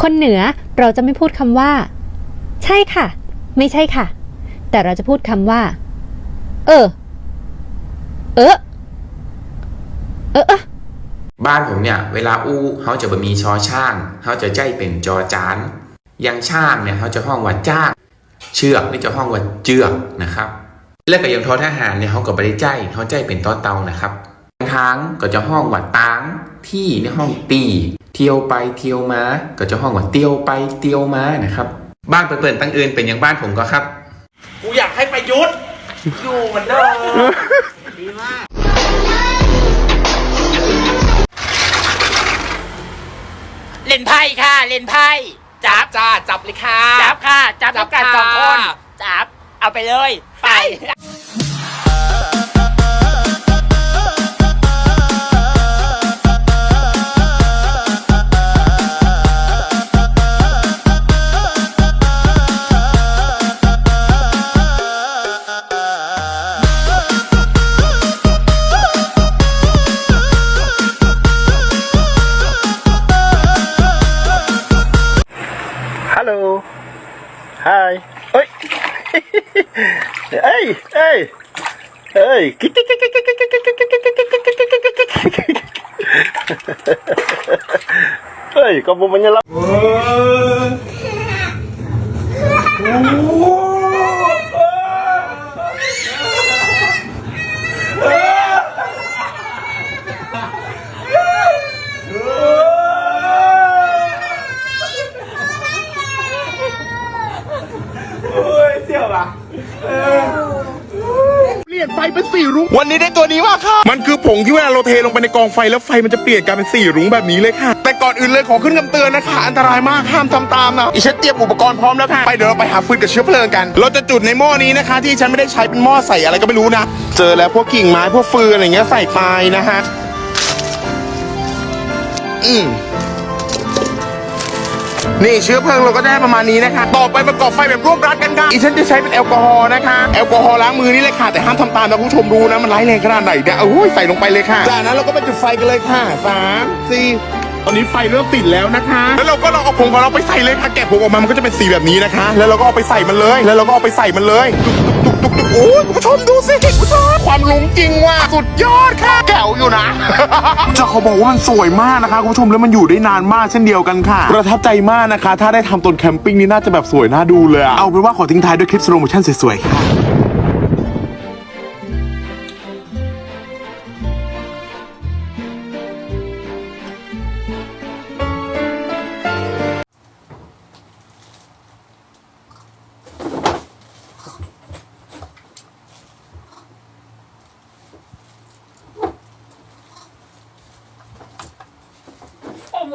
คนเหนือเราจะไม่พูดคำว่า ใช่ค่ะ ไม่ใช่ค่ะ แต่เราจะพูดคำว่า เออ เออเออเออบ้านผมเนี่ยเวลาอู้เขาจะบะมีชอช่างเขาจะใจเป็นจอจานอยังช่างเนี่ยเขาจะห้องว่าจ้างเชือกนี่จะห้องว่าเจือกนะครับ และก็อยังทอทหารเนี่ยเขาก็บริใจเขาใจเป็นต้อเตานะครับ ทางก็จะห้องว่าตางที่ในห้องตีเที่ยวไปเที่ยวมา ก็จะห้องว่าเที่ยวไปเที่ยวมานะครับ บ้านเปิดๆตั้งอื่นเป็นอย่างบ้านผมก็ครับ กูอยากให้ประยุทธ์อยู่เหมือนเดิมเล่นไพ่ค่ะ เล่นไพ่จับจ้าจับเลยค่ะจับค่ะจับจัจับบกันค่ะสองคนจับเอาไปเลย ไป Hei, hei. Hei, kita kita kita menyelam. Oh. กกิ๊กเฮ้ยก็บุมันยังรับเปลี่ยนไฟเป็นสีรุ้งวันนี้ได้ตัวนี้ว่าค่ะมันคือผงที่เวลาเราเทลงไปในกองไฟแล้วไฟมันจะเปลี่ยนกลายเป็นสีรุ้งแบบนี้เลยค่ะ แต่ก่อนอื่นเลยขอขึ้นคำเตือนนะคะ อันตรายมากห้ามทำตามนะอีฉันเตรียมอุปกรณ์พร้อมแล้วค่ะไปเดี๋ยวเราไปหาฟืนกับเชื้อเพลิงกัน เราจะจุดในหม้อนี้นะคะ ที่ฉันไม่ได้ใช้เป็นหม้อใส่อะไรก็ไม่รู้นะเจอแล้วพวกกิ่งไม้พวกฟืนอะไรเงี้ยใส่ไปนะฮะอืม นี่เชื้อเพลิงเราก็ได้ประมาณนี้นะคะ ต่อไปประกอบไฟแบบรวบรัดกันค่ะอีฉันจะใช้เป็นแอลกอฮอล์นะคะ แอลกอฮอล์ล้างมือนี่เลยค่ะ แต่ห้ามทำตามนะคุณผู้ชมรู้นะมันร้ายแรงขนาดไหนเนี่ยโอ้ยใส่ลงไปเลยค่ะ จากนั้นเราก็มาจุดไฟกันเลยค่ะสามสี่ตอนนี้ไฟเริ่มติดแล้วนะคะ แล้วเราก็ลองเอาผงของเราไปใส่เลยค่ะ แกะผงออกมา มันก็จะเป็นสีแบบนี้นะคะ แล้วเราก็เอาไปใส่มันเลย แล้วเราก็เอาไปใส่มันเลย ตุกตุกตุกตุกโอ้ยคุณผู้ชมดูสิคุณผู้ชมความห ลุงจริงว่ะสุดยอดค่ะแก้วอยู่นะ จะขอบอกว่ามันสวยมากนะคะคุณผู้ชมแล้วมันอยู่ได้นานมากเช่นเดียวกันค่ะ ประทับใจมากนะคะ ถ้าได้ทำต้นแคมปิ้งนี่น่าจะแบบสวยน่าดูเลยอะเอาเป็นว่าขอทิ้งท้ายด้วยคลิปสโลโมชั่นสวยๆ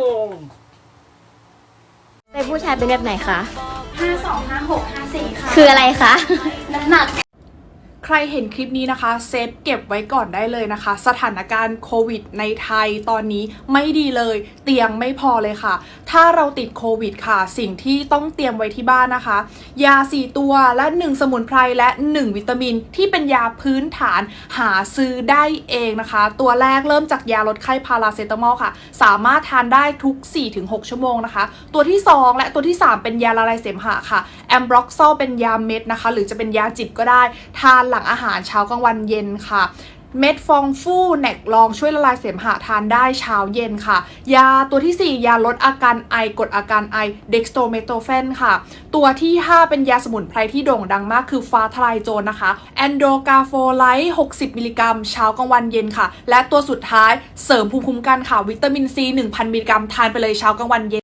ค่ะเป็นผู้ชายเป็นแบบไหนคะห้าสองห้าหกห้าสี่ค่ะคืออะไรคะ น้ำหนัก ใครเห็นคลิปนี้นะคะเซฟเก็บไว้ก่อนได้เลยนะคะ สถานการณ์โควิดในไทยตอนนี้ไม่ดีเลย เตียงไม่พอเลยค่ะ ถ้าเราติดโควิดค่ะ สิ่งที่ต้องเตรียมไว้ที่บ้านนะคะ ยา 4 ตัวและ 1 สมุนไพรและ 1 วิตามิน ที่เป็นยาพื้นฐานหาซื้อได้เองนะคะ ตัวแรกเริ่มจากยาลดไข้พาราเซตามอลค่ะ สามารถทานได้ทุก 4-6 ชั่วโมงนะคะ ตัวที่ 2 และตัวที่ 3 เป็นยาละลายเสมหะค่ะแอมบร็อกซอลเป็นยาเม็ดนะคะ หรือจะเป็นยาจิบก็ได้ ทานหลังอาหารเช้ากลางวันเย็นค่ะ เม็ดฟองฟู่แนกลองช่วยละลายเสมหะทานได้เช้าเย็นค่ะ ยาตัวทีสี่4 ยาลดอาการไอกดอาการไอเด็กสโตเมโทเฟนค่ะ ตัวที่ 5 เป็นยาสมุนไพรที่โด่งดังมากคือฟ้าทลายโจรนะคะแอนโดกาโฟไลท์60 มิลลิกรัม เช้ากลางวันเย็นค่ะ และตัวสุดท้ายเสริมภูมิคุ้มกันค่ะ วิตามินซี 1,000 มิลลิกรัมทานไปเลยเช้ากลางวันเย็น